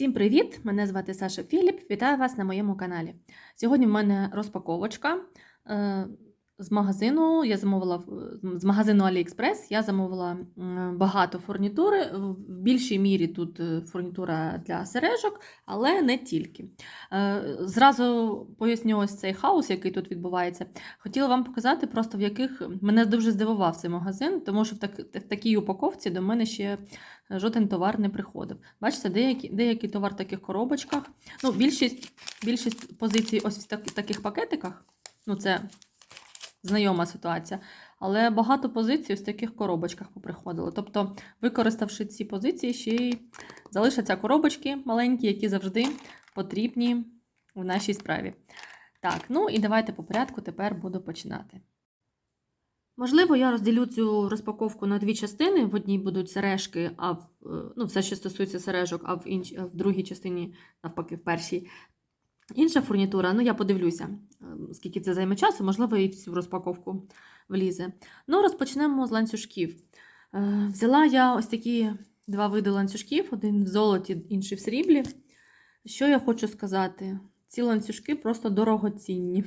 Всім привіт! Мене звати Саша Філіп. Вітаю вас на моєму каналі. Сьогодні в мене розпаковочка е, з магазину. Я замовила з магазину AliExpress. Я замовила багато фурнітури. В більшій мірі тут е, фурнітура для сережок, але не тільки. Е, Зразу поясню ось цей хаос, який тут відбувається. Хотіла вам показати, просто в яких мене дуже здивував цей магазин, тому що в, так, в такій упаковці до мене ще жоден товар не приходив. Бачите, деякі, деякий товар в таких коробочках. Ну, більшість, більшість позицій ось в так, таких пакетиках. Ну, це знайома ситуація. Але багато позицій ось в таких коробочках поприходило. Тобто, використавши ці позиції, ще й залишаться коробочки маленькі, які завжди потрібні в нашій справі. Так, ну і давайте по порядку тепер буду починати. Можливо, я розділю цю розпаковку на дві частини. В одній будуть сережки, а в е, ну, все, що стосується сережок, а в інш... в другій частині, навпаки, в першій. Інша фурнітура, ну я подивлюся, е, скільки це займе часу, можливо, і в цю розпаковку влізе. Ну, розпочнемо з ланцюжків. Е, Взяла я ось такі два види ланцюжків: один в золоті, інший в сріблі. Що я хочу сказати? Ці ланцюжки просто дорогоцінні.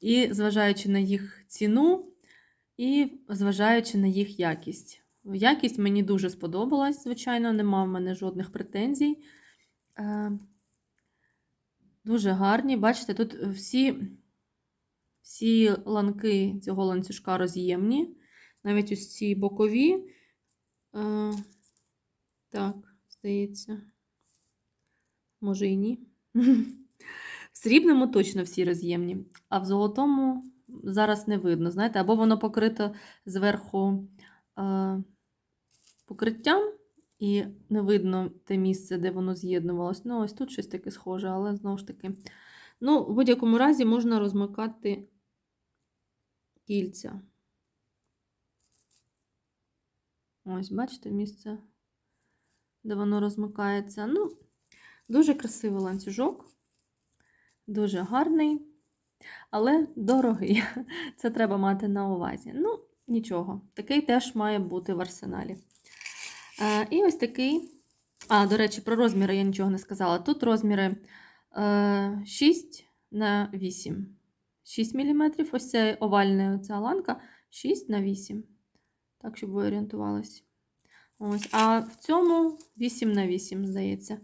І зважаючи на їх ціну, і зважаючи на їх якість. Якість мені дуже сподобалась, звичайно, нема в мене жодних претензій. Е, Дуже гарні. Бачите, тут всі, всі ланки цього ланцюжка роз'ємні. Навіть ось ці бокові. Е, Так, здається. Може і ні. В срібному точно всі роз'ємні, а в золотому зараз не видно. Знаєте, або воно покрито зверху е, покриттям, і не видно те місце, де воно з'єднувалось. Ну, ось тут щось таке схоже, але знову ж таки. Ну, в будь-якому разі можна розмикати кільця. Ось, бачите, місце, де воно розмикається. Ну, дуже красивий ланцюжок, дуже гарний, але дорогий. Це треба мати на увазі. Ну, нічого, такий теж має бути в арсеналі. Е, і ось такий. А, до речі, про розміри я нічого не сказала. Тут розміри е, 6 на 8. 6 мм. Ось ця овальна ця ланка 6 на 8. Так, щоб ви орієнтувалися. Ось. А в цьому 8 на 8, здається.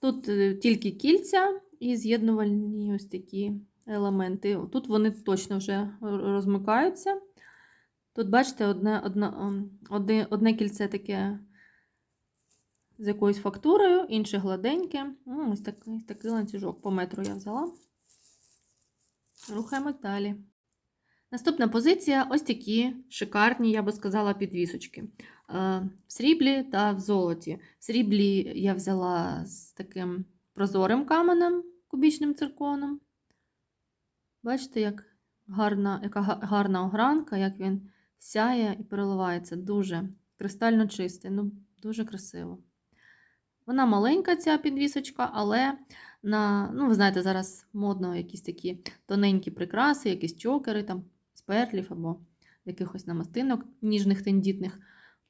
Тут е, тільки кільця і з'єднувальні ось такі елементи. Тут вони точно вже розмикаються. Тут, бачите, одне, одне, одне, одне кільце таке з якоюсь фактурою, інше гладеньке. Ну, Ось такий, такий ланцюжок по метру я взяла. Рухаємось далі. Наступна позиція ось такі шикарні, я би сказала, підвісочки. Е, В сріблі та в золоті. В сріблі я взяла з таким прозорим каменем, кубічним цирконом. Бачите, як гарна, яка гарна огранка, як він сяє і переливається. Дуже кристально чистий, ну, дуже красиво. Вона маленька, ця підвісочка, але на, ну, ви знаєте, зараз модно якісь такі тоненькі прикраси, якісь чокери там, з перлів або якихось намастинок ніжних тендітних.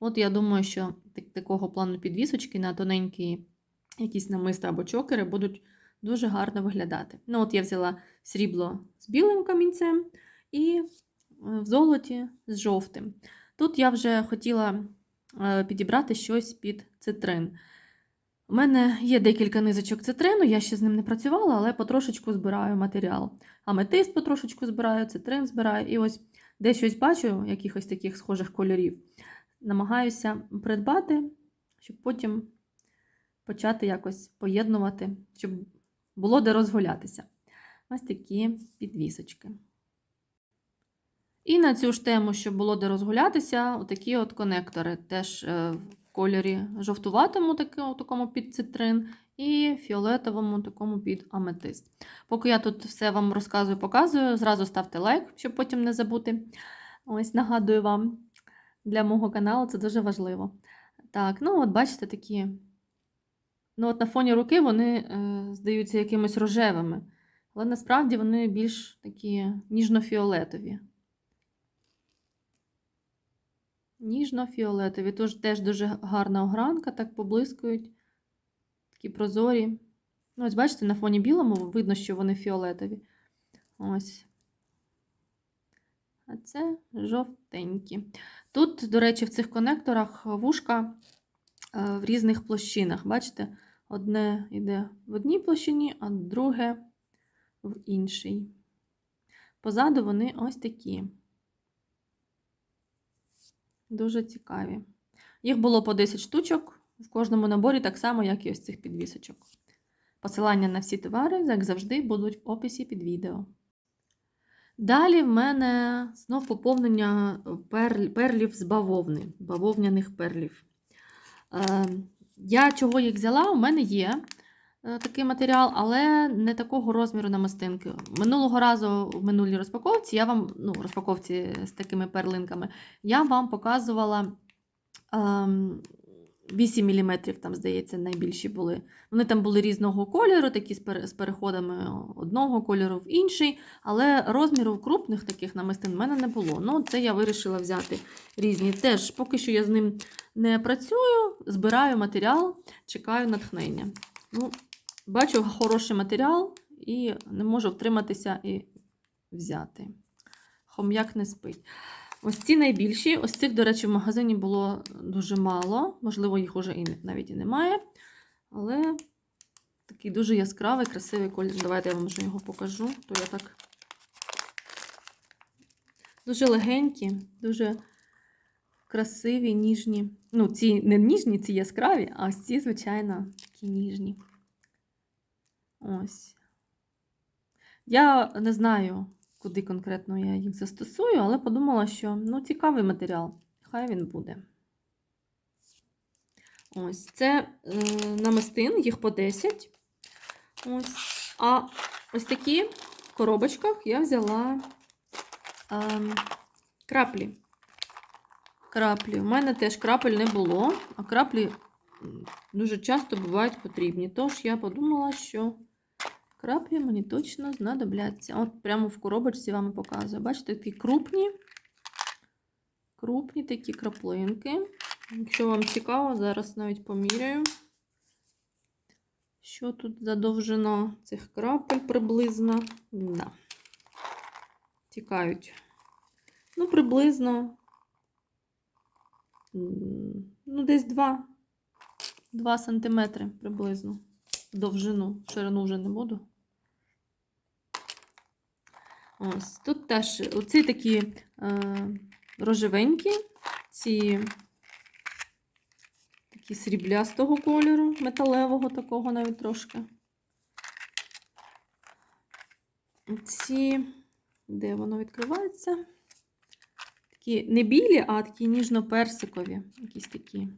От я думаю, що так, такого плану підвісочки на тоненькі якісь намиста або чокери будуть дуже гарно виглядати. Ну, от я взяла срібло з білим камінцем і в золоті з жовтим. Тут я вже хотіла підібрати щось під цитрин. У мене є декілька низочок цитрину, я ще з ним не працювала, але потрошечку збираю матеріал. Аметист потрошечку збираю, цитрин збираю. І ось де щось бачу, якихось таких схожих кольорів. Намагаюся придбати, щоб потім почати якось поєднувати, щоб було де розгулятися. Ось такі підвісочки. І на цю ж тему, щоб було де розгулятися, отакі от конектори. Теж в кольорі жовтуватому, такому під цитрин, і фіолетовому такому під аметист. Поки я тут все вам розказую, показую, зразу ставте лайк, щоб потім не забути. Ось нагадую вам, для мого каналу це дуже важливо. Так, ну от бачите такі. Ну, от на фоні руки вони е, здаються якимось рожевими, але насправді вони більш такі ніжно-фіолетові. Ніжно-фіолетові. Тож теж дуже гарна огранка, так поблискують. такі прозорі. Ну, ось бачите, на фоні білому видно, що вони фіолетові. Ось. А це жовтенькі. Тут, до речі, в цих конекторах вушка е, в різних площинах. Бачите, одне йде в одній площині, а друге в іншій. Позаду вони ось такі. Дуже цікаві. Їх було по 10 штучок в кожному наборі, так само, як і ось цих підвісочок. Посилання на всі товари, як завжди, будуть в описі під відео. Далі в мене знов поповнення перль, перлів з бавовни, бавовняних перлів. Е, я чого їх взяла? У мене є е, такий матеріал, але не такого розміру намистинки. Минулого разу в минулій розпаковці я вам, ну, розпаковці з такими перлинками, я вам показувала. ем, 8 мм, там, здається, найбільші були. Вони там були різного кольору, такі з переходами одного кольору в інший, але розміру крупних таких намистин в мене не було. Ну, це я вирішила взяти різні. Теж, поки що я з ним не працюю, збираю матеріал, чекаю натхнення. Ну, бачу хороший матеріал і не можу втриматися і взяти. Хом'як не спить. Ось ці найбільші. Ось цих, до речі, в магазині було дуже мало. Можливо, їх уже і навіть і немає. Але такий дуже яскравий, красивий колір. Давайте я вам вже його покажу. То я так. Дуже легенькі, дуже красиві, ніжні. Ну, ці не ніжні, ці яскраві, а ось ці, звичайно, такі ніжні. Ось. Я не знаю, куди конкретно я їх застосую, але подумала, що ну, цікавий матеріал. Хай він буде. Ось це е, намистин, їх по 10. Ось. А ось такі в коробочках я взяла е, краплі. Краплі. У мене теж крапель не було, а краплі дуже часто бувають потрібні. Тож я подумала, що краплі мені точно знадобляться. От прямо в коробочці вам показую. Бачите, такі крупні, крупні такі краплинки. Якщо вам цікаво, зараз навіть поміряю, що тут за довжина цих крапель приблизно. Да. Тікають. Ну, приблизно. Ну, десь 2, 2 сантиметри приблизно. Довжину, ширину вже не буду. Ось тут теж оці такі е, рожевенькі, ці такі сріблястого кольору, металевого такого навіть трошки. Ці, де воно відкривається? Такі не білі, а такі ніжно-персикові, якісь такі.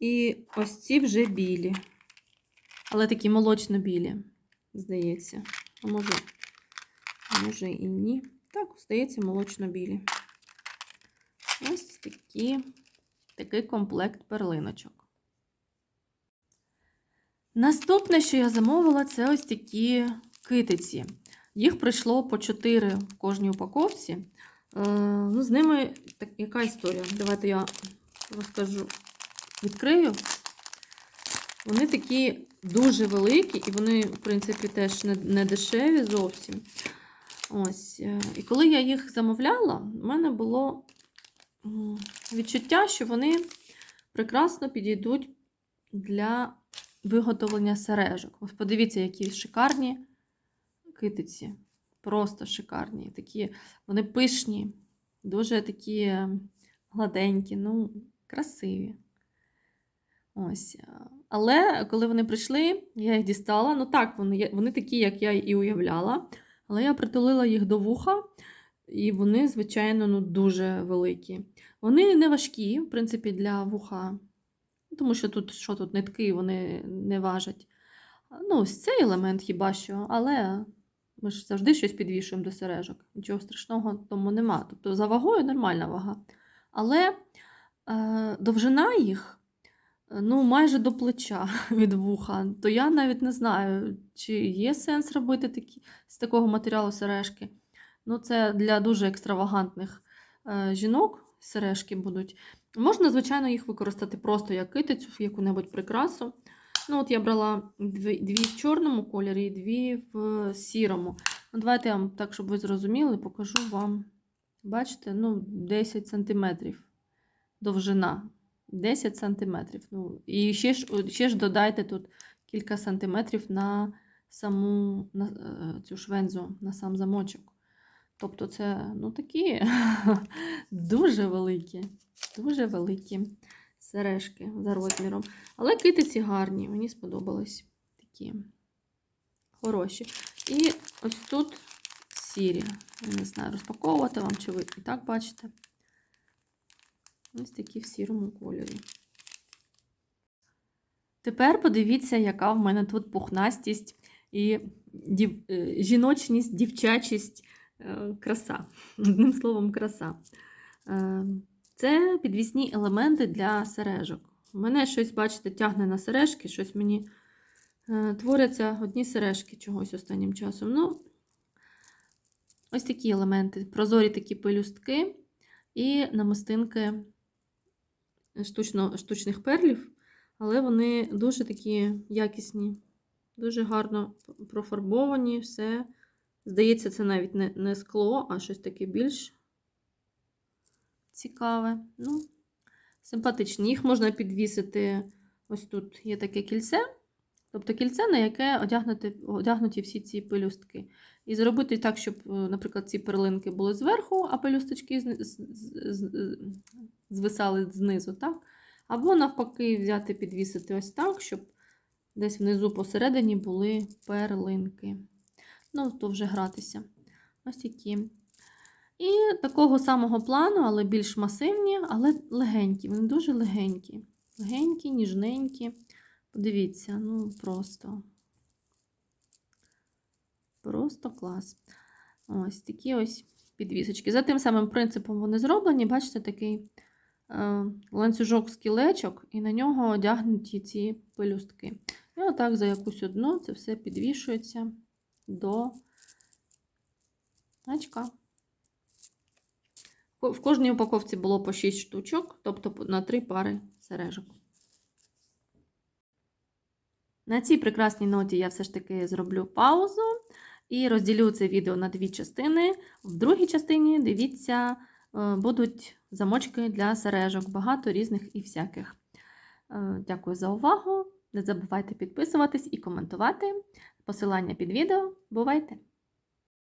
І ось ці вже білі. Але такі молочно-білі, здається. А може, може і ні. Так, здається, молочно-білі. Ось такі, такий комплект перлиночок. Наступне, що я замовила, це ось такі китиці. Їх прийшло по 4 в кожній упаковці. Е, ну, з ними так, яка історія? Давайте я розкажу. Відкрию. Вони такі дуже великі, і вони, в принципі, теж не, дешеві зовсім. Ось. е, І коли я їх замовляла, в мене було відчуття, що вони прекрасно підійдуть для виготовлення сережок. Ось подивіться, які шикарні китиці. Просто шикарні. Такі, вони пишні, дуже такі гладенькі, ну, красиві. Ось. е, Але коли вони прийшли, я їх дістала. Ну так, вони, вони такі, як я і уявляла. Але я притулила їх до вуха, і вони, звичайно, ну, дуже великі. Вони не важкі, в принципі, для вуха. Тому що тут що тут нитки, вони не важать. Ну, ось цей елемент хіба що, але ми ж завжди щось підвішуємо до сережок. Нічого страшного тому нема. Тобто за вагою нормальна вага. Але е, довжина їх ну, майже до плеча від вуха. То я навіть не знаю, чи є сенс робити такі, з такого матеріалу сережки. Ну, це для дуже екстравагантних е, жінок, сережки будуть. Можна, звичайно, їх використати просто як китицю яку-небудь прикрасу. Ну, от я брала дві, дві в чорному кольорі і дві в сірому. Ну, давайте я вам так, щоб ви зрозуміли, покажу вам. Бачите, ну, 10 см довжина. 10 см. Ну, і ще ж, ще ж додайте тут кілька сантиметрів на саму на, е, цю швензу, на сам замочок. Тобто це ну, такі дуже великі, дуже великі сережки за розміром. Але китиці гарні, мені сподобались такі хороші. І ось тут сірі. Я не знаю, розпаковувати вам, чи ви і так бачите. Ось такі в сірому кольорі. Тепер подивіться, яка в мене тут пухнастість і дів... е, жіночність, дівчачість, е, краса. Одним словом, краса. Е, Це підвісні елементи для сережок. Мене щось, бачите, тягне на сережки, щось мені творяться одні сережки чогось останнім часом. Ну, ось такі елементи, прозорі такі пелюстки і намистинки штучно, штучних перлів, але вони дуже такі якісні, дуже гарно профарбовані, все. Здається, це навіть не, не скло, а щось таке більш цікаве. Ну, симпатичні. Їх можна підвісити. Ось тут є таке кільце, тобто кільце, на яке одягнути, одягнуті всі ці пелюстки. І зробити так, щоб, е, наприклад, ці перлинки були зверху, а пелюсточки звисали знизу, так? Або навпаки, взяти, підвісити ось так, щоб десь внизу посередині були перлинки. Ну, то вже гратися. Ось такі. І такого самого плану, але більш масивні, але легенькі. Вони дуже легенькі. Легенькі, ніжненькі. Подивіться, ну просто. Просто клас. Ось такі ось підвісочки. За тим самим принципом вони зроблені. Бачите, такий е, ланцюжок кілечок, і на нього одягнуті ці пелюстки. І отак за якусь одну це все підвішується до очка. В кожній упаковці було по 6 штучок, тобто на 3 пари сережок. На цій прекрасній ноті я все ж таки зроблю паузу і розділю це відео на дві частини. В другій частині, дивіться, е, будуть замочки для сережок, багато різних і всяких. Е, Дякую за увагу. Не забувайте підписуватись і коментувати. Посилання під відео. Бувайте!